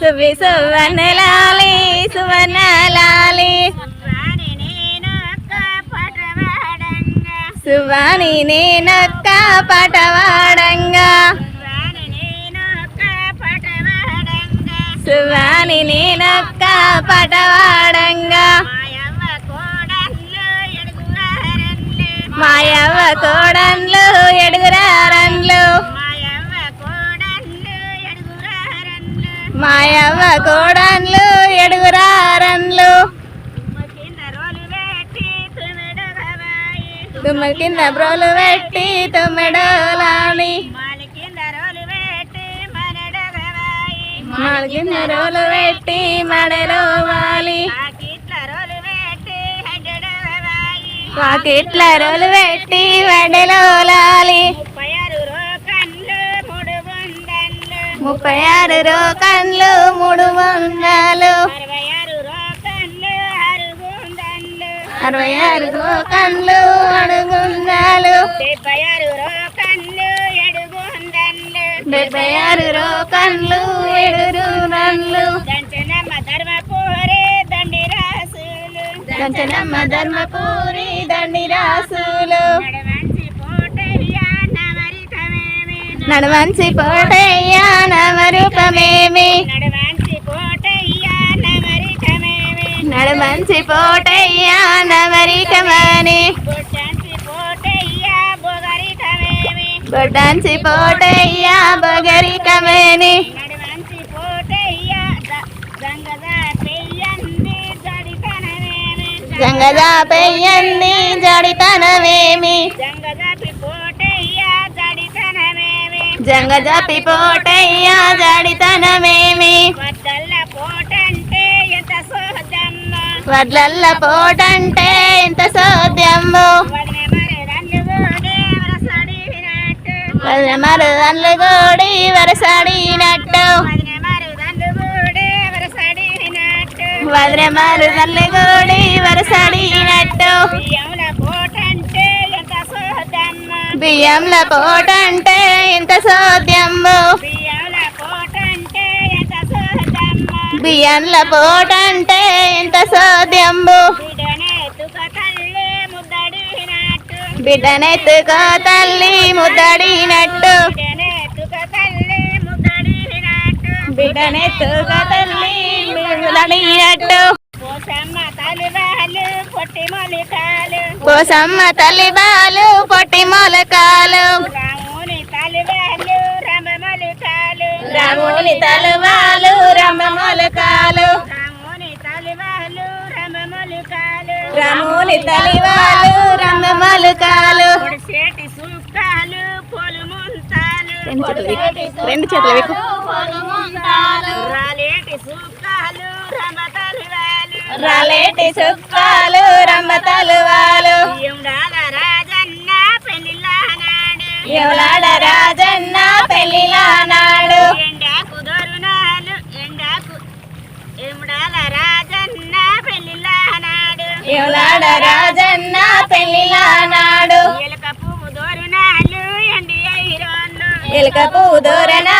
సువి సువనలాలి. సువనలాలి వాణి నేనొక్క పటవాడంగా. సువాని నేనొక్క పటవాడంగా. నేనొక్క మాయవ్వ కోడన్లు ఎడుగురారన్లు మాయవ్వ కోడన్లు ఎడుగురారన్లు తుమ్మ కింద బ్రోలు పెట్టి తుమ్మెడోలాని. మాల కింద రోలు పెట్టి మడలో వాలి. వాకిట్ల రోలు పెట్టి వడలో లాలి. ముప్పై ఆరు రోకన్లు మూడు వందలు. అరవై ఆరు రోకన్లు అడుగుందాలు. డెబ్బై ఆరు రోకన్లు ఏడు బొందన్లు డెబ్బై ఆరు రోకన్లు ఏడు రన్లు దంచనమ్మ ధర్మపూరి దండి రాసులు. కంచనమ్మ ధర్మపూరి దండి రాసులు నడవంచి పోటయ్య నవరికమేమి నడవంచి పోటయ్య నవరూపమేమి నడవంచి పోటయ్య నవరికమేమి నడమంచి పోటయ్య నవరికమని బొట్టంచి పోటయ్య బొగరికమేని నడవంచి గంగద పెయ్యంది జడితనమేమి? జంగజాపి పోటయ్య జడితనమేమి వడ్లల్ల పోటంటే ఎంత సోద్యము వదిన మరి రంగు గోడే వరసడినట్టు. వదిన మరి రంగు గోడే వరసడినట్టు వదిన మరుదన్లు గోడి వరసడినట్టు బియ్యంల పోటంటే ఎంత సోదమ్మ బియ్యంల పోటంటే ఎంత సోద్యము బియ్యంల పోటంటే ఎంత తల్లి ముద్దడినట్టు. బిడ్డనెత్తుకో తల్లి ముద్దడినట్టు. బిడ్డనెత్తుకో తల్లి ముద్దడినట్టు. పోసమ్మ తలివాలు పొట్టి మొలికాలు కోసమ్మ తల్లి బాలు పొట్టి మొలకాలు రాముని తలివాలు రమ మొలికాలు రాముని తలువాలు రమ్మ మొలకాలు రాముని తలివాలు రమ మొలికాలు రాముని తలివాలు రమ్మ మొలకాలు పొడిసేటి సుక్కాలు పొలు ముంతాలు. రెండు చేతులు రాలేటి సుక్కాలు రమ రాలేటి సుక్కాలు రమ్మ తలువాలు రాజన్న ఎవలాడ రాజన్న పెళ్ళిలా నాడు ఎండాకు దొరునాలు ఎండాకు ఎముడాల రాజన్న పెళ్ళిళ్ళనాడు? ఎవలాడ రాజన్న పెళ్ళిలా నాడు ఎలక పువ్వు దొరునాలు ఎండి ఎలుక పువ్వు దూరణాలు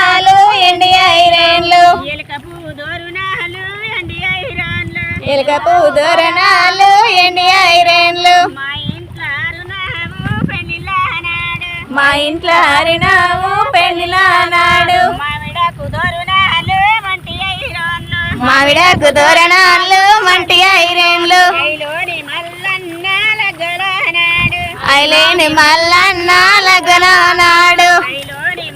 పువ్వు దూరణాలు ఎండి ఐరేన్లు. మా ఇంట్లో అరుణాము పెళ్ళిళ్ళనాడు మా ఇంట్లో హరినాము పెళ్ళిలా నాడు. మావిడకు దూరణాలు మంటి ఐరేన్లు. ఐలోని మల్లన్న లగ్గలనాడు ఐలేని మల్లన్న లగ్న నాడు ఐలోని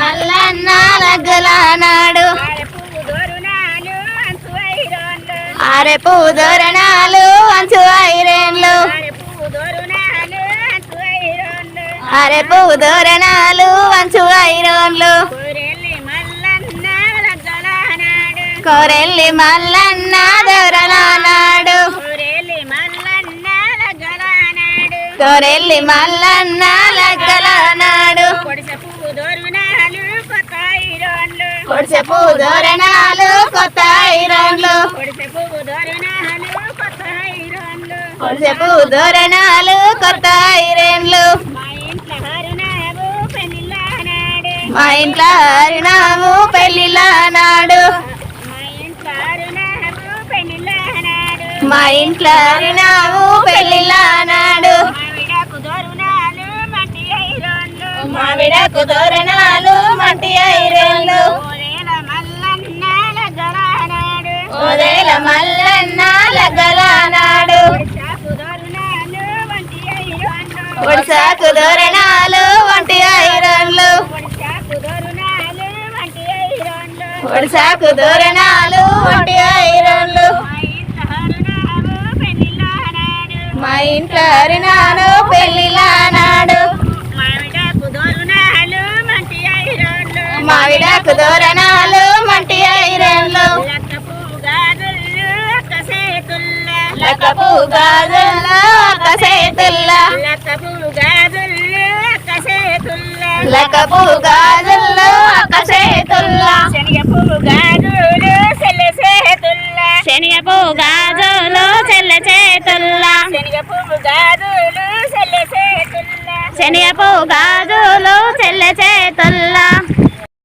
మల్లన్న నాడు ఆడ పువ్వు దొరునాలు అంచు ఐరోన్లు ఆరె అంచు ఐరేన్లు. ఆడ పువ్వు అంచు ఐరోన్లు. అరె పువ్వు దూరణాలు అంచు మల్లన్న లగ్గలనాడు కోరెల్లి మల్లన్న దొరలా నాడు కూరెల్లి మల్లన్న లగ్గలనాడు. పొడిసె పువ్వు దూరణాలు కొత్త ఐరోన్లు. పొడిసె పువ్వు కొత్త ఐరోన్లు. పొడిసె పువ్వు దూరణాలు కొత్త ఐరేన్లు మా ఇంట్లో హరినాము పెళ్ళిళ్ళ నాడు మా ఇంట్లో హరినాము పెళ్ళిళ్ళ నాడు మావిడకు మట్టి ఐరోన్లు. తోరణాలు వంటి ఐరన్లు. వంటి ఐరోన్లు. వంటి మా ఇంట్లో హరినాను పెళ్ళిళ్ళ నాడు. మావిడకు లక్క పువ్వు గాజుల్లో చేతుల్లో పువ్వు గాజులు గాజుల్లో అక్క చేతుల్లో శనగ పువ్వు గాజులు సెల్ల సేతుల్లా శనగ పువ్వు గాజులు చెల్ల చేతుల్లో శనగ పువ్వు గాజులు సెల్ల సేతుల్లా శనగ పువ్వు గాజులు చెల్ల